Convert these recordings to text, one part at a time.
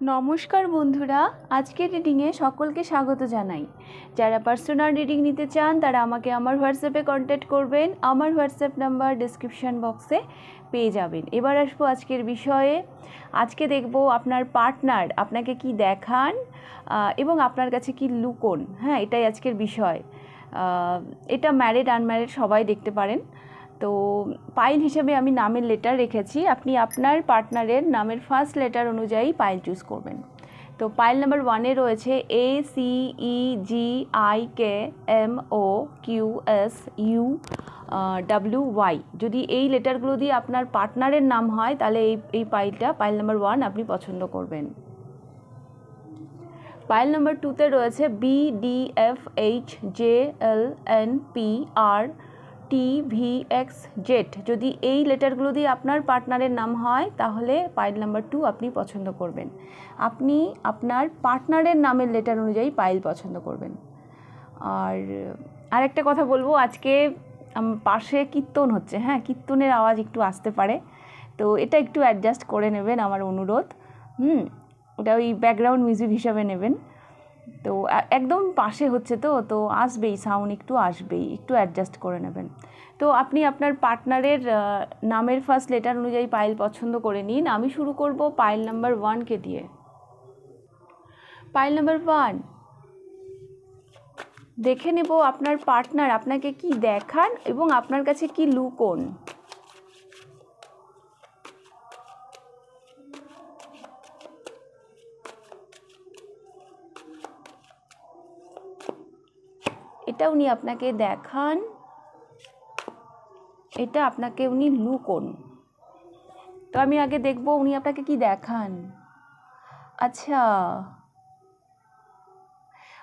নমস্কার বন্ধুরা, আজকের রিডিংয়ে সকলকে স্বাগত জানাই। যারা পার্সোনাল রিডিং নিতে চান, তারা আমাকে আমার হোয়াটসঅ্যাপে কন্ট্যাক্ট করবেন। আমার হোয়াটসঅ্যাপ নাম্বার ডিসক্রিপশান বক্সে পেয়ে যাবেন। এবার আসব আজকের বিষয়ে। আজকে দেখব আপনার পার্টনার আপনাকে কি দেখান এবং আপনার কাছে কি লুকোন। হ্যাঁ এটাই আজকের বিষয়। এটা ম্যারিড আনম্যারিড সবাই দেখতে পারেন। তো পাইল হিসেবে আমি নামের লেটার রেখেছি। আপনি আপনার পার্টনারের নামের ফার্স্ট লেটার অনুযায়ী পাইল চুজ করবেন। তো পাইল নাম্বার ওয়ানে রয়েছে A C E G I K M O Q S U W Y যদি এই লেটারগুলো দিয়ে আপনার পার্টনারের নাম হয়, তাহলে এই এই পাইলটা পাইল নাম্বার ওয়ান আপনি পছন্দ করবেন। পাইল নাম্বার টুতে রয়েছে B D F H J L N P R T V X Z যদি এই লেটারগুলো দিয়ে আপনার পার্টনারের নাম হয়, তাহলে পাইল নাম্বার টু আপনি পছন্দ করবেন। আপনি আপনার পার্টনারের নামের লেটার অনুযায়ী পাইল পছন্দ করবেন। আর আরেকটা কথা বলব, আজকে পাশে কীর্তন হচ্ছে হ্যাঁ কীর্তনের আওয়াজ একটু আসতে পারে। তো এটা একটু অ্যাডজাস্ট করে নেবেন আমার অনুরোধ। হুম ওটা ওই ব্যাকগ্রাউন্ড মিউজিক হিসাবে নেবেন। তো একদম পাশে হচ্ছে তো তো আসবেই সাউন্ড একটু আসবেই, একটু অ্যাডজাস্ট করে নেবেন। তো আপনি আপনার পার্টনারের নামের ফার্স্ট লেটার অনুযায়ী পাইল পছন্দ করে নিন। আমি শুরু করব পাইল নাম্বার ওয়ানকে দিয়ে। পাইল নাম্বার ওয়ান দেখে নেব আপনার পার্টনার আপনাকে কি দেখান এবং আপনার কাছে কি লুকোন এটা উনি আপনাকে দেখান। এটা আপনাকে উনি লুকোন। তো আমি আগে দেখব উনি আপনাকে কি দেখান। আচ্ছা।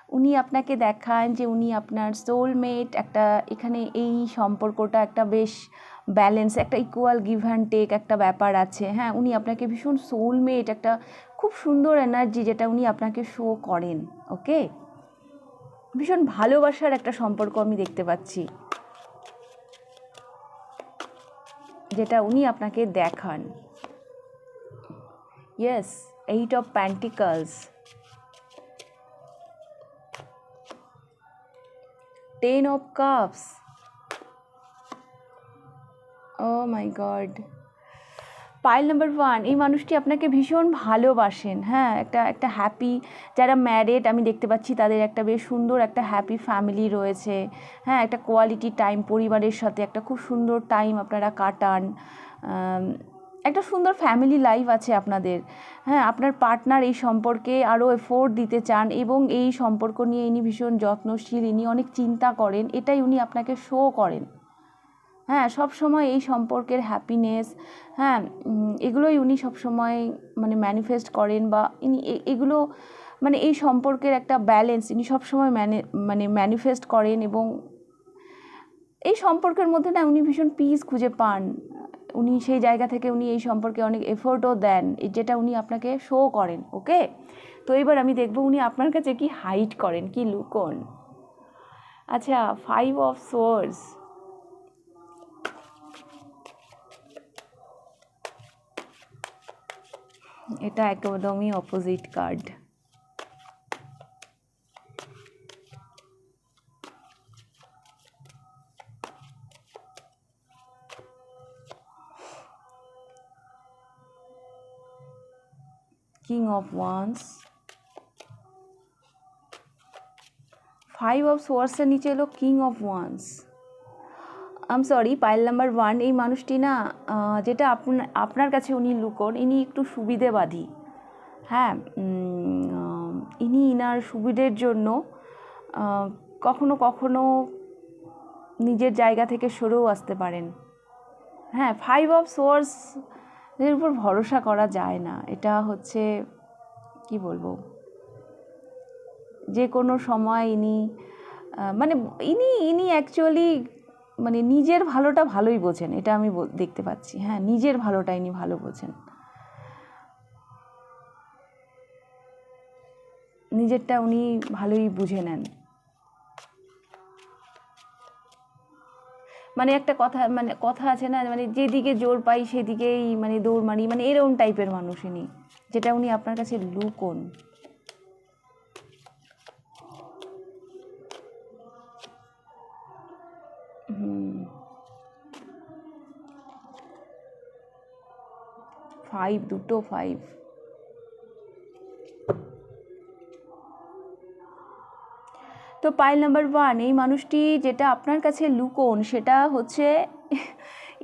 উনি আপনাকে দেখান যে উনি আপনার সোলমেট একটা এখানে এই সম্পর্কটা একটা বেশ ব্যালেন্স একটা ইকুয়াল গিভ অ্যান্ড টেক একটা ব্যাপার আছে। হ্যাঁ উনি আপনাকে ভীষণ সোলমেট একটা খুব সুন্দর এনার্জি যেটা উনি আপনাকে শো করেন ওকে ভীষণ ভালোবাসার একটা সম্পর্ক আমি দেখতে পাচ্ছি। যেটা উনি আপনাকে দেখান। Yes eight of pentacles ten of cups oh my god pile number one এই মানুষটি আপনাকে ভীষণ ভালোবাসেন হ্যাঁ? একটা একটা হ্যাপি যারা ম্যারেড আমি দেখতে পাচ্ছি তাদের একটা বেশ সুন্দর একটা হ্যাপি ফ্যামিলি রয়েছে হ্যাঁ? একটা কোয়ালিটি টাইম পরিবারের সাথে, একটা খুব সুন্দর টাইম আপনারা কাটান একটা সুন্দর ফ্যামিলি লাইফ আছে আপনাদের হ্যাঁ? আপনার পার্টনার এই সম্পর্কে আরও এফোর্ট দিতে চান এবং এই সম্পর্ক নিয়ে ইনি ভীষণ যত্নশীল, ইনি অনেক চিন্তা করেন, এটাই উনি আপনাকে শো করেন। হ্যাঁ সব সময় এই সম্পর্কের হ্যাপিনেস হ্যাঁ এগুলোই উনি সব সময় মানে ম্যানিফেস্ট করেন বা ইনি এগুলো মানে এই সম্পর্কের একটা ব্যালেন্স ইনি সব সময় ম্যানে মানে ম্যানিফেস্ট করেন এবং এই সম্পর্কের মধ্যে না উনি ভীষণ পিস খুঁজে পান। উনি সেই জায়গা থেকে উনি এই সম্পর্কে অনেক এফোর্টও দেন যেটা উনি আপনাকে শো করেন ওকে তো এবার আমি দেখব উনি আপনার কাছে কি হাইট করেন, কি লুকোন। আচ্ছা ফাইভ অফ সোর্স এটা একদমই opposite card king of wands five of সোয়ার্সের নিচে এলো king of wands um sorry pile number one এই মানুষটি না যেটা আপনা- আপনার কাছে উনি লুকোন, ইনি একটু সুবিধেবাদী। হ্যাঁ ইনি ইনার সুবিধের জন্য কখনো কখনো নিজের জায়গা থেকে সরেও আসতে পারেন। হ্যাঁ ফাইভ অফ সোর্স এর উপর ভরসা করা যায় না। এটা হচ্ছে, কি বলব, যে কোনো সময় ইনি মানে ইনি ইনি অ্যাকচুয়ালি মানে নিজের ভালোটা ভালোই বোঝেন, এটা আমি দেখতে পাচ্ছি। হ্যাঁ নিজের ভালোটা ইনি ভালো বোঝেন। নিজেরটা উনি ভালোই বুঝে নেন। মানে একটা কথা মানে কথা আছে না মানে যেদিকে জোর পাই সেদিকেই মানে দৌড় মারি মানে এরকম টাইপের মানুষ ইনি, যেটা উনি আপনার কাছে লুকোন। ফাইভ দুটো ফাইভ তো পাইল নাম্বার ওয়ান এই মানুষটি যেটা আপনার কাছে লুকোন, সেটা হচ্ছে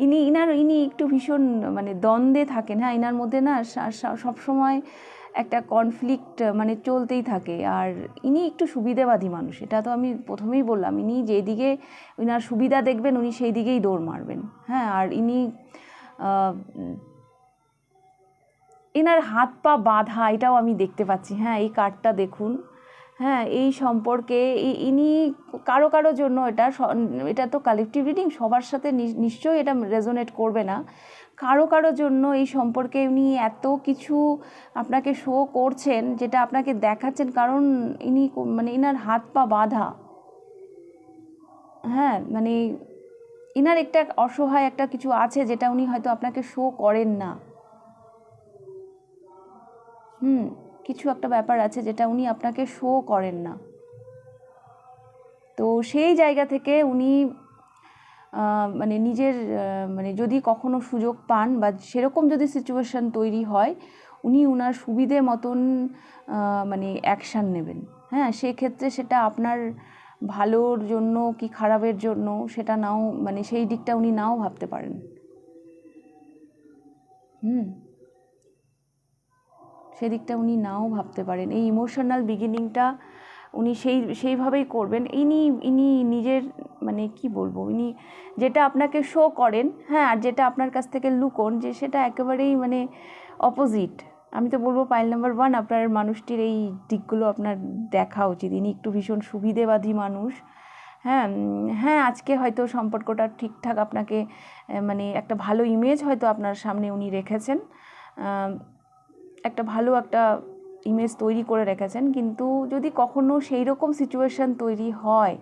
ইনি, ইনার, ইনি একটু ভীষণ মানে দ্বন্দ্বে থাকেন। হ্যাঁ ইনার মধ্যে না সবসময় একটা কনফ্লিক্ট মানে চলতেই থাকে। আর ইনি একটু সুবিধেবাদী মানুষ, এটা তো আমি প্রথমেই বললাম। ইনি যেদিকে, ইনার সুবিধা দেখবেন, উনি সেই দিকেই দৌড় মারবেন। হ্যাঁ আর ইনি এনার হাত পা বাঁধা, এটাও আমি দেখতে পাচ্ছি। হ্যাঁ এই কার্ডটা দেখুন। হ্যাঁ এই সম্পর্কে ইনি কারও কারও জন্য এটা এটা তো কালেকটিভ রিডিং সবার সাথে নিশ্চয়ই এটা রেজোনেট করবে না। কারও কারও জন্য এই সম্পর্কে উনি এত কিছু আপনাকে শো করছেন, যেটা আপনাকে দেখাচ্ছেন, কারণ ইনি মানে ইনার হাত পা বাঁধা। হ্যাঁ মানে ইনার একটা অসহায় একটা কিছু আছে, যেটা উনি হয়তো আপনাকে শো করেন না। হুম। কিছু একটা ব্যাপার আছে যেটা উনি আপনাকে শো করেন না। তো সেই জায়গা থেকে উনি মানে নিজের মানে যদি কখনো সুযোগ পান বা সেরকম যদি সিচুয়েশান তৈরি হয়, উনি উনার সুবিধে মতন মানে অ্যাকশান নেবেন। হ্যাঁ সেক্ষেত্রে সেটা আপনার ভালোর জন্য কি খারাপের জন্য সেটা নাও মানে সেই দিকটা উনি নাও ভাবতে পারেন। হুম। সেদিকটা উনি নাও ভাবতে পারেন। এই ইমোশনাল বিগিনিংটা উনি সেই, সেইভাবেই করবেন। ইনি ইনি নিজের মানে কি বলব, ইনি যেটা আপনাকে শো করেন হ্যাঁ আর যেটা আপনার কাছ থেকে লুকোন যে সেটা একেবারেই মানে অপোজিট আমি তো বলব পাইল নাম্বার ওয়ান আপনার মানুষটির এই দিকগুলো আপনার দেখা উচিত। ইনি একটু ভীষণ সুবিধেবাদী মানুষ। হ্যাঁ হ্যাঁ আজকে হয়তো সম্পর্কটা ঠিকঠাক আপনাকে মানে একটা ভালো ইমেজ হয়তো আপনার সামনে উনি রেখেছেন। একটা ভালো একটা ইমেজ তৈরি করে রেখেছেন। কিন্তু যদি কখনো সেই রকম সিচুয়েশান তৈরি হয়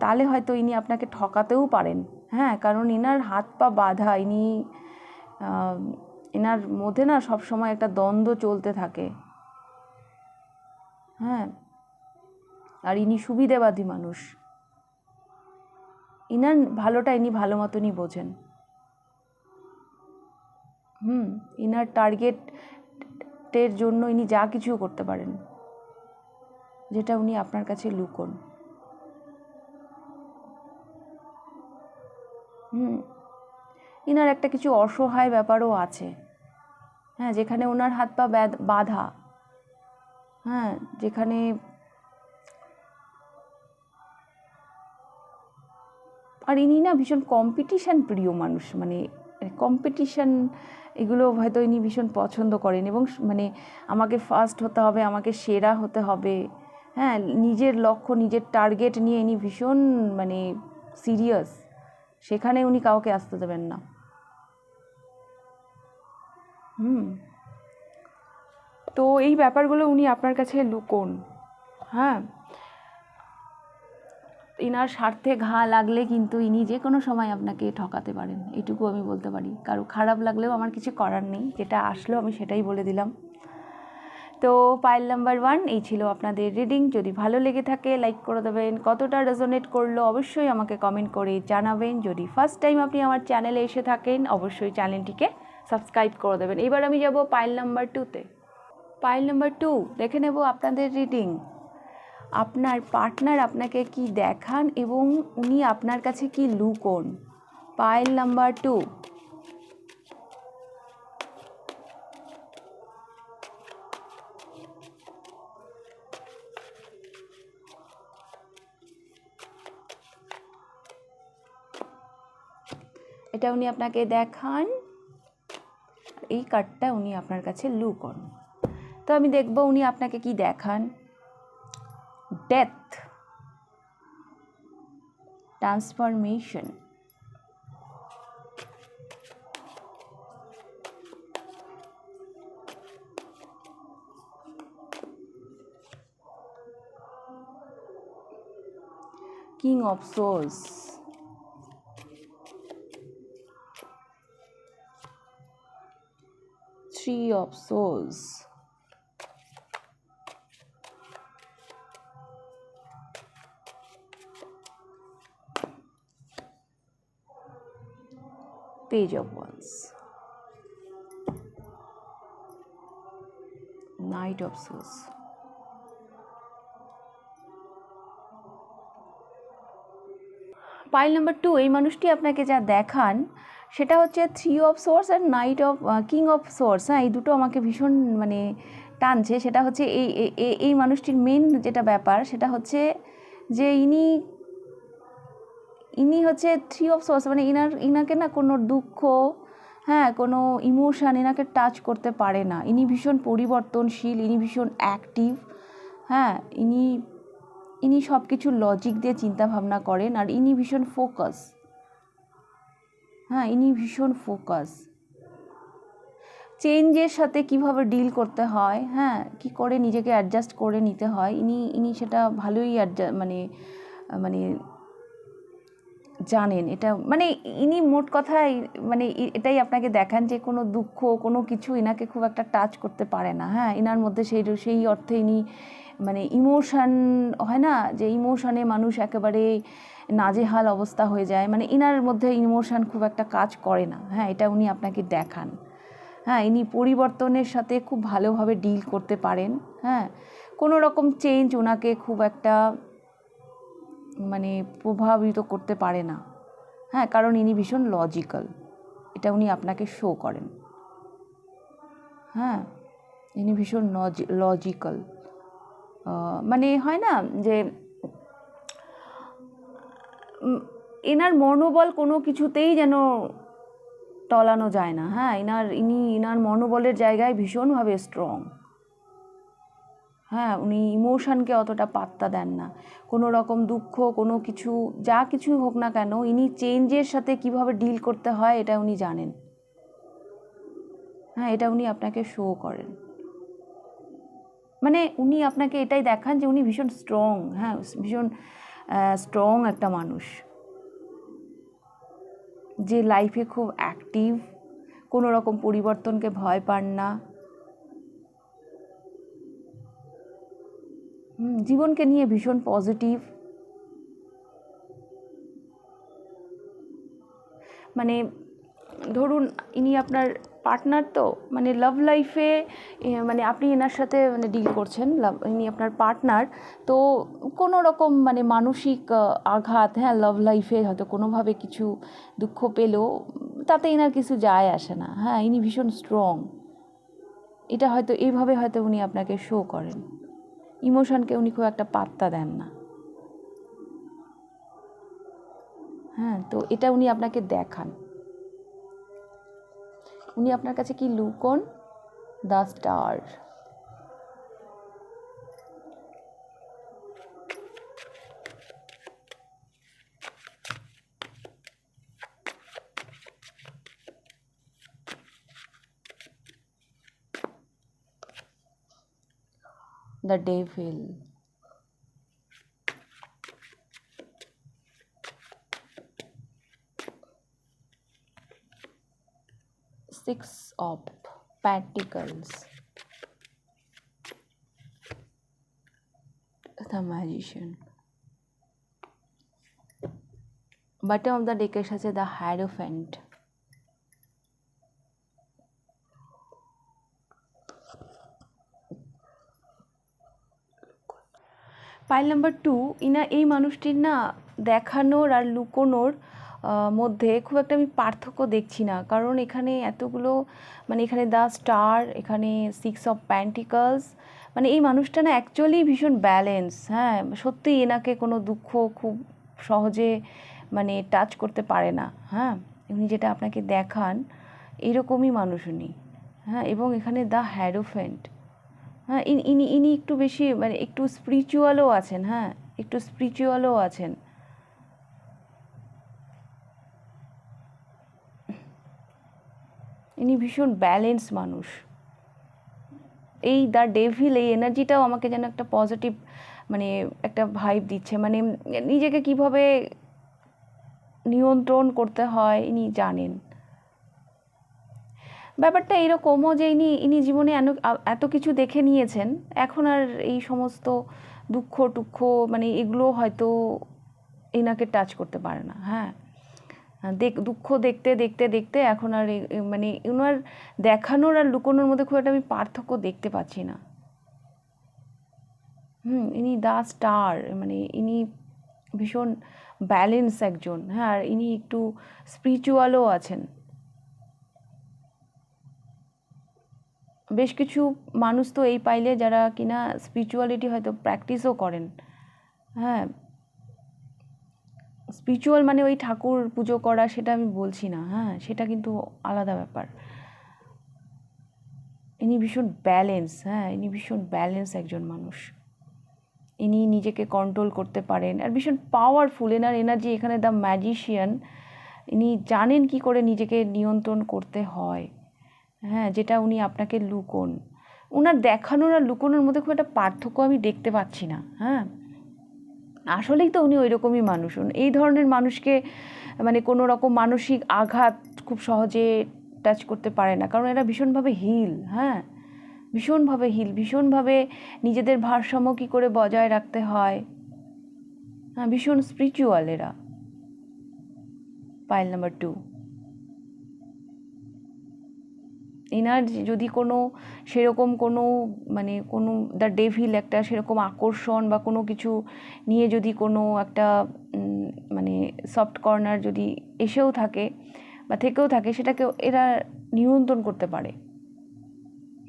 তাহলে হয়তো ইনি আপনাকে ঠকাতেও পারেন। হ্যাঁ কারণ ইনার হাত পা বাঁধা, ইনি এনার মধ্যে না সব সময় একটা দ্বন্দ্ব চলতে থাকে। হ্যাঁ আর ইনি সুবিধেবাদী মানুষ। ইনার ভালোটা ইনি ভালো মতনই বোঝেন। হুম, ইনার টার্গেট টের জন্য ইনি যা কিছু করতে পারেন, যেটা উনি আপনার কাছে লুকোন। হুম, ইনার একটা কিছু অসহায় ব্যাপারও আছে। হ্যাঁ যেখানে ওনার হাত পা বাধা। হ্যাঁ যেখানে আর ইনি না ভীষণ কম্পিটিশান প্রিয় মানুষ মানে কম্পিটিশান এগুলো হয়তো ইনি ভীষণ পছন্দ করেন এবং মানে আমাকে ফার্স্ট হতে হবে, আমাকে সেরা হতে হবে। হ্যাঁ নিজের লক্ষ্য, নিজের টার্গেট নিয়ে ইনি ভীষণ মানে সিরিয়াস সেখানে উনি কাউকে আসতে দেবেন না। হুম। তো এই ব্যাপারগুলো উনি আপনার কাছে লুকোন। হ্যাঁ। ইনার স্বার্থে ঘা লাগলে কিন্তু ইনি যে কোনো সময় আপনাকে ঠকাতে পারেন। এটুকু আমি বলতে পারি। কারও খারাপ লাগলেও আমার কিছু করার নেই। যেটা আসলো আমি সেটাই বলে দিলাম। তো পাইল নাম্বার ওয়ান এই ছিল আপনাদের রিডিং যদি ভালো লেগে থাকে লাইক করে দেবেন। কতটা রেজোনেট করল অবশ্যই আমাকে কমেন্ট করে জানাবেন। যদি ফার্স্ট টাইম আপনি আমার চ্যানেলে এসে থাকেন, অবশ্যই চ্যানেলটিকে সাবস্ক্রাইব করে দেবেন। এবার আমি যাব পাইল নাম্বার টুতে পাইল নাম্বার টু দেখে নেব আপনাদের রিডিং আপনার পার্টনার আপনাকে কি দেখান এবং উনি আপনার কাছে কি লুকোন? পাইল নাম্বার টু এটা উনি আপনাকে দেখান। এই কার্ডটা উনি আপনার কাছে লুকন। তো আমি দেখব উনি আপনাকে কি দেখান। death transformation. King of swords. Three of swords. Page of wands knight of swords. Pile number two এই মানুষটি আপনাকে যা দেখান, সেটা হচ্ছে three of swords R knight of king of swords হ্যাঁ এই দুটো আমাকে ভীষণ মানে টানছে। সেটা হচ্ছে এই এই মানুষটির মেন যেটা ব্যাপার, সেটা হচ্ছে যে ইনি ইনি হচ্ছে থ্রি অফ সোর্স মানে ইনার, ইনাকে না কোনো দুঃখ হ্যাঁ কোনো ইমোশান এনাকে টাচ করতে পারে না। ইনি ভীষণ পরিবর্তনশীল, ইনি ভীষণ অ্যাক্টিভ হ্যাঁ ইনি ইনি সব কিছু লজিক দিয়ে চিন্তা ভাবনা করেন আর ইনি ভীষণ ফোকাস হ্যাঁ ইনি ভীষণ ফোকাস চেঞ্জের সাথে কীভাবে ডিল করতে হয় হ্যাঁ কি করে নিজেকে অ্যাডজাস্ট করে নিতে হয়, ইনি ইনি সেটা ভালোই মানে মানে জানেন, এটা মানে ইনি মোট কথায় মানে এটাই আপনাকে দেখান যে কোনো দুঃখ, কোনো কিছু এনাকে খুব একটা টাচ করতে পারে না। হ্যাঁ এনার মধ্যে সেই সেই অর্থে ইনি মানে ইমোশান হয় না? যে ইমোশনে মানুষ একেবারে নাজেহাল অবস্থা হয়ে যায়। মানে ইনার মধ্যে ইমোশান খুব একটা কাজ করে না। হ্যাঁ এটা উনি আপনাকে দেখান। হ্যাঁ ইনি পরিবর্তনের সাথে খুব ভালোভাবে ডিল করতে পারেন। হ্যাঁ কোনো রকম চেঞ্জ ওনাকে খুব একটা মানে প্রভাবিত করতে পারে না। হ্যাঁ কারণ ইনি ভীষণ লজিক্যাল এটা উনি আপনাকে শো করেন। হ্যাঁ ইনি ভীষণ লজিক্যাল মানে হয় না যে এনার মনোবল কোনো কিছুতেই যেন টলানো যায় না। হ্যাঁ এনার ইনি এনার মনোবলের জায়গায় ভীষণভাবে স্ট্রং হ্যাঁ উনি ইমোশানকে অতটা পাত্তা দেন না। কোনো রকম দুঃখ, কোনো কিছু, যা কিছু হোক না কেন, ইনি চেঞ্জের সাথে কীভাবে ডিল করতে হয়, এটা উনি জানেন। হ্যাঁ এটা উনি আপনাকে শো করেন। মানে উনি আপনাকে এটাই দেখান যে উনি ভীষণ স্ট্রং হ্যাঁ ভীষণ স্ট্রং একটা মানুষ। যে লাইফে খুব অ্যাক্টিভ কোনো রকম পরিবর্তনকে ভয় পান না। জীবনকে নিয়ে ভীষণ পজিটিভ মানে ধরুন, ইনি আপনার পার্টনার তো মানে লাভ লাইফে মানে আপনি এনার সাথে মানে ডিল করছেন লাভ ইনি আপনার পার্টনার তো কোনো রকম মানে মানসিক আঘাত হ্যাঁ লাভ লাইফে হয়তো কোনোভাবে কিছু দুঃখ পেলেও তাতে এনার কিছু যায় আসে না। হ্যাঁ ইনি ভীষণ স্ট্রং এটা হয়তো এইভাবে হয়তো উনি আপনাকে শো করেন। ইমোশনকে উনি খুব একটা পাত্তা দেন না। হ্যাঁ তো এটা উনি আপনাকে দেখান। উনি আপনার কাছে কি লুকন? The star. The devil. Six of Pentacles. The Magician. Bottom of the deck আছে the Hierophant. Pile number two, ইনা এই মানুষটির না দেখানোর আর লুকোনোর মধ্যে খুব একটা আমি পার্থক্য দেখছি না। কারণ এখানে এতগুলো মানে এখানে দ্য স্টার, এখানে সিক্স অফ প্যান্টিকলস মানে এই মানুষটা না অ্যাকচুয়ালি ভীষণ ব্যালেন্স হ্যাঁ। সত্যি এনাকে কোনো দুঃখ খুব সহজে মানে টাচ করতে পারে না হ্যাঁ। উনি যেটা আপনাকে দেখান, এরকমই মানুষ উনি হ্যাঁ। এবং এখানে দ্য হ্যারোফেন্ট। হ্যাঁ ইনি ইনি একটু বেশি মানে একটু স্পিরিচুয়ালও আছেন হ্যাঁ একটু স্পিরিচুয়ালও আছেন। ইনি ভীষণ ব্যালেন্স মানুষ। এই দ্য ডেভিল এই এনার্জিটাও আমাকে যেন একটা পজিটিভ মানে একটা ভাইব দিচ্ছে। মানে নিজেকে কীভাবে নিয়ন্ত্রণ করতে হয়, ইনি জানেন। ব্যাপারটা এরকমও যে ইনি ইনি জীবনে এত কিছু দেখে নিয়েছেন, এখন আর এই সমস্ত দুঃখ টুক্ষ মানে এগুলো হয়তো এনাকে টাচ করতে পারে না হ্যাঁ। দেখ, দুঃখ দেখতে দেখতে দেখতে এখন আর মানে ওনার দেখানোর আর লুকোনোর মধ্যে খুব একটা আমি পার্থক্য দেখতে পাচ্ছি না। হুম, ইনি দা স্টার মানে ইনি ভীষণ ব্যালেন্স একজন হ্যাঁ আর ইনি একটু স্পিরিচুয়ালও আছেন। বেশ কিছু মানুষ তো এই পাইলে যারা কিনা স্পিরিচুয়ালিটি হয়তো প্র্যাকটিসও করেন। হ্যাঁ স্পিরিচুয়াল মানে ওই ঠাকুর পুজো করা সেটা আমি বলছি না। হ্যাঁ সেটা কিন্তু আলাদা ব্যাপার। ইনি ভীষণ ব্যালেন্স হ্যাঁ ইনি ভীষণ ব্যালেন্স একজন মানুষ। ইনি নিজেকে কন্ট্রোল করতে পারেন আর ভীষণ পাওয়ারফুল এনার এনার্জি এখানে দ্য ম্যাজিশিয়ান ইনি জানেন কি করে নিজেকে নিয়ন্ত্রণ করতে হয়। হ্যাঁ যেটা উনি আপনাকে লুকোন। ওনার দেখানোর আর লুকোনোর মধ্যে খুব একটা পার্থক্য আমি দেখতে পাচ্ছি না হ্যাঁ। আসলেই তো উনি ওই রকমই মানুষ এই ধরনের মানুষকে মানে কোনো রকম মানসিক আঘাত খুব সহজে টাচ করতে পারে না। কারণ এরা ভীষণভাবে হিল হ্যাঁ। ভীষণভাবে হিল, ভীষণভাবে নিজেদের ভারসাম্য কী করে বজায় রাখতে হয়। হ্যাঁ ভীষণ স্পিরিচুয়াল এরা। পাইল নাম্বার টু এনার যদি কোনো সেরকম কোনো মানে কোনো দ্য ডেভিল একটা সেরকম আকর্ষণ বা কোনো কিছু নিয়ে যদি কোনো একটা মানে সফট কর্নার যদি এসেও থাকে বা থেকেও থাকে, সেটাকে এরা নিয়ন্ত্রণ করতে পারে।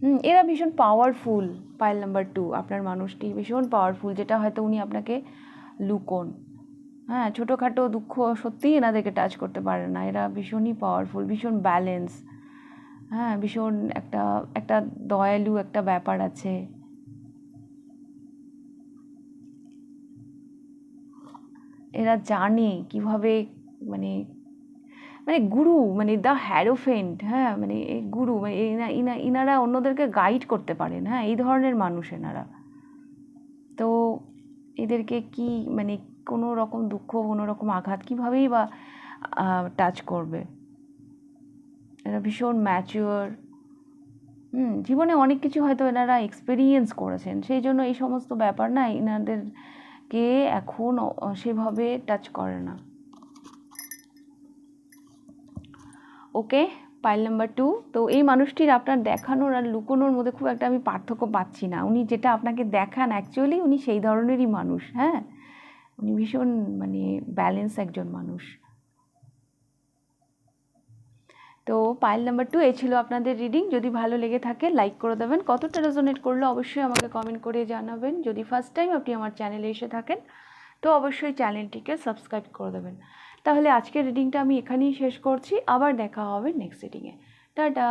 হুম, এরা ভীষণ পাওয়ারফুল পাইল নাম্বার টু আপনার মানুষটি ভীষণ পাওয়ারফুল যেটা হয়তো উনি আপনাকে লুকোন। হ্যাঁ ছোটোখাটো দুঃখ সত্যিই এনাদেরকে টাচ করতে পারে না, এরা ভীষণই পাওয়ারফুল ভীষণ ব্যালেন্স হ্যাঁ ভীষণ একটা একটা দয়ালু একটা ব্যাপার আছে। এরা জানে কীভাবে মানে মানে গুরু মানে দ্য হ্যারোফেন্ট হ্যাঁ মানে গুরু মানে ইনারা অন্যদেরকে গাইড করতে পারেন হ্যাঁ এই ধরনের মানুষ এনারা। তো এদেরকে কি মানে কোনো রকম দুঃখ, কোনো রকম আঘাত কীভাবেই বা টাচ করবে? এরা ভীষণ ম্যাচিওর হুম, জীবনে অনেক কিছু হয়তো এনারা এক্সপিরিয়েন্স করেছেন। সেই জন্য এই সমস্ত ব্যাপার না, এনাদেরকে এখন সেভাবে টাচ করে না। ওকে পাইল নাম্বার টু তো এই মানুষটির আপনার দেখানোর আর লুকোনোর মধ্যে খুব একটা আমি পার্থক্য পাচ্ছি না। উনি যেটা আপনাকে দেখান অ্যাকচুয়ালি উনি সেই ধরনেরই মানুষ হ্যাঁ? উনি ভীষণ মানে ব্যালেন্স একজন মানুষ। তো পাইল নাম্বার টু এ ছিল আপনাদের রিডিং যদি ভালো লেগে থাকে লাইক করে দেবেন। কতটা রেজোনেট করল অবশ্যই আমাকে কমেন্ট করে জানাবেন। যদি ফার্স্ট টাইম আপনি আমার চ্যানেলে এসে থাকেন, তো অবশ্যই চ্যানেলটিকে সাবস্ক্রাইব করে দেবেন। তাহলে আজকের রিডিংটা আমি এখানেই শেষ করছি। আবার দেখা হবে নেক্সট রিডিংয়ে টাটা!